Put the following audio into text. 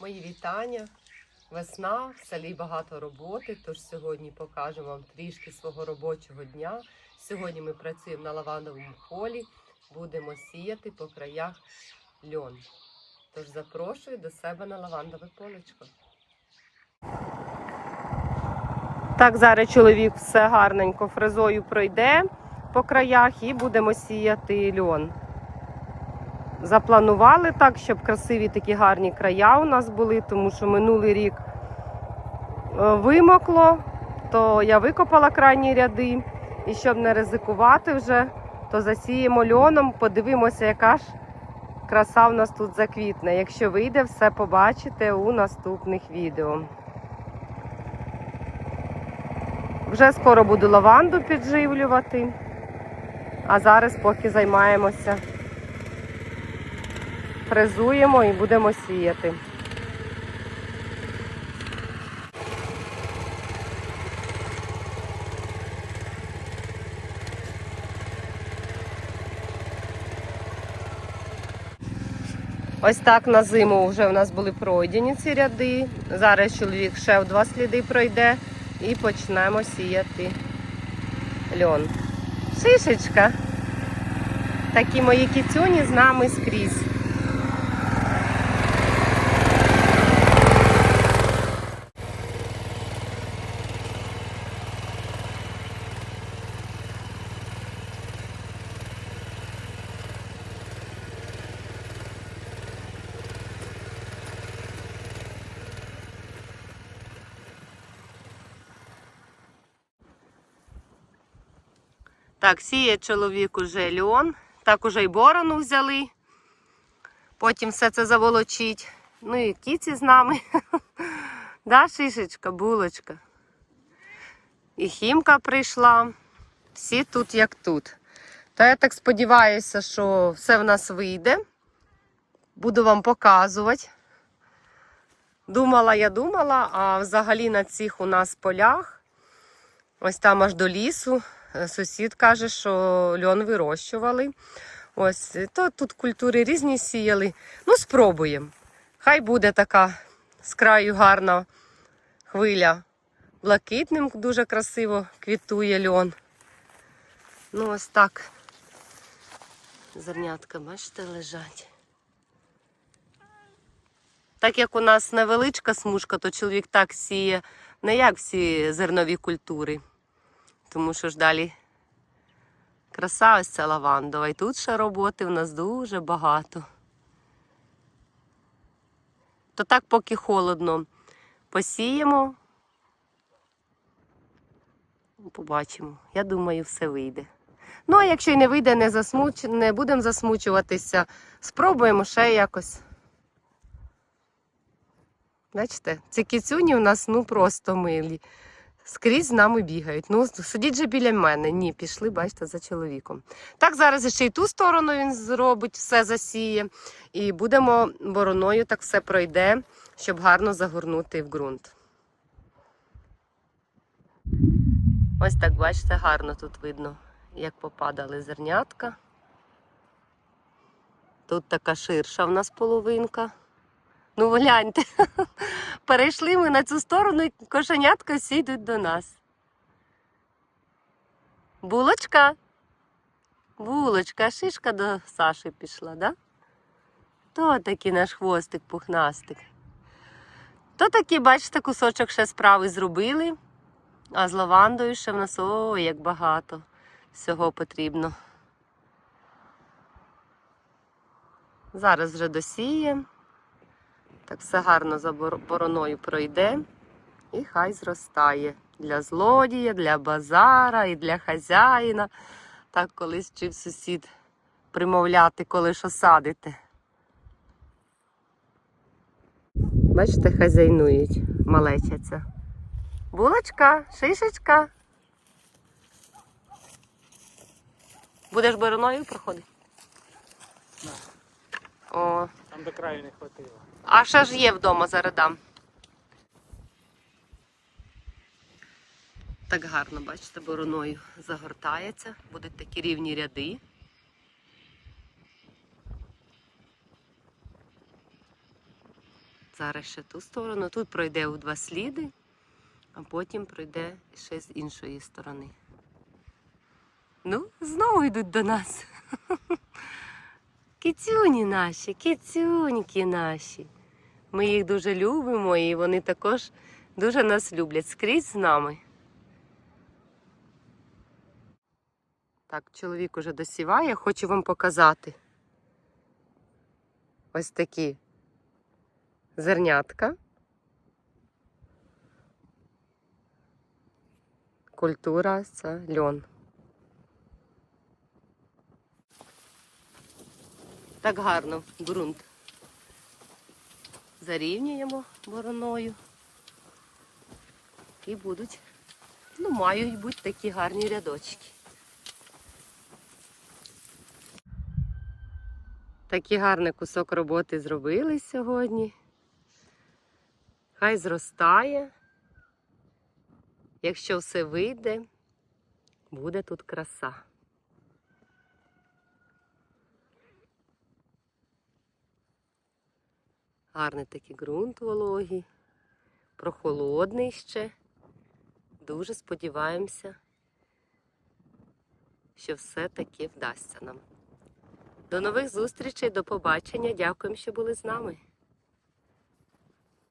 Мої вітання. Весна, в селі багато роботи, тож сьогодні покажемо вам трішки свого робочого дня. Сьогодні ми працюємо на лавандовому полі, будемо сіяти по краях льон. Тож запрошую до себе на лавандове полечко. Так, зараз чоловік все гарненько фрезою пройде по краях і будемо сіяти льон. Запланували так, щоб красиві такі гарні края у нас були, тому що минулий рік е, вимокло, то я викопала крайні ряди. І щоб не ризикувати вже, то засіємо льоном, подивимося, яка ж краса в нас тут заквітне. Якщо вийде, все побачите у наступних відео. Вже скоро буду лаванду підживлювати, а зараз поки займаємося фрезуємо і будемо сіяти. Ось так на зиму вже в нас були пройдені ці ряди. Зараз чоловік ще в два сліди пройде і почнемо сіяти льон. Шишечка. Такі мої кіцюні з нами скрізь. Так, сіє чоловік уже льон. Так уже й борону взяли. Потім все це заволочить. Ну і кіці з нами. Да, шишечка, булочка. І хімка прийшла. Всі тут як тут. Та я так сподіваюся, що все в нас вийде. Буду вам показувати. Думала, я думала, а взагалі на цих у нас полях, ось там аж до лісу, сусід каже, що льон вирощували. Ось, то тут культури різні сіяли. Ну, спробуємо. Хай буде така з краю гарна хвиля. Блакитним дуже красиво квітує льон. Ну, ось так. Зернятка, бачите, лежать. Так як у нас невеличка смужка, то чоловік так сіє, не як всі зернові культури. Тому що ж далі краса ось ця лавандова. І тут ще роботи в нас дуже багато. То так, поки холодно, посіємо. Побачимо. Я думаю, все вийде. Ну, а якщо й не вийде, не, засмуч... не будемо засмучуватися, спробуємо ще якось. Бачите, ці кіцюні у нас ну просто милі. Скрізь з нами бігають. Ну, сидіть же біля мене. Ні, пішли, бачите, за чоловіком. Так, зараз ще й ту сторону він зробить, все засіє. І будемо бороною, так все пройде, щоб гарно загорнути в ґрунт. Ось так, бачите, гарно тут видно, як попадали зернятка. Тут така ширша в нас половинка. Ну, гляньте, перейшли ми на цю сторону, і кошенятка всі йдуть до нас. Булочка. Булочка, шишка до Саші пішла, да? То такий наш хвостик пухнастик. То такий, бачите, кусочок ще справи зробили, а з лавандою ще в нас о, як багато всього потрібно. Зараз вже досіємо. Так все гарно за бороною пройде і хай зростає для злодія, для базара і для хазяїна. Так колись вчив сусід примовляти, коли що садите. Бачите, хазяйнують, малечаться. Булочка, шишечка. Будеш бороною проходити? О, Там до краю не хватило. а ще ж є вдома зараз дам. Так гарно, бачите, бороною загортається, будуть такі рівні ряди. Зараз ще ту сторону. Тут пройде у два сліди, а потім пройде ще з іншої сторони. Ну, знову йдуть до нас. Кицюні наші, кицюньки наші. Ми їх дуже любимо і вони також дуже нас люблять скрізь з нами. Так, чоловік уже досіває, хочу вам показати. Ось такі зернятка. Культура це льон. Так гарно ґрунт. Зарівнюємо бороною. І будуть, ну, мають бути такі гарні рядочки. Такий гарний кусок роботи зробили сьогодні. Хай зростає. Якщо все вийде, буде тут краса. Гарний такий ґрунт вологий, прохолодний ще. Дуже сподіваємося, що все-таки вдасться нам. До нових зустрічей, до побачення. Дякуємо, що були з нами.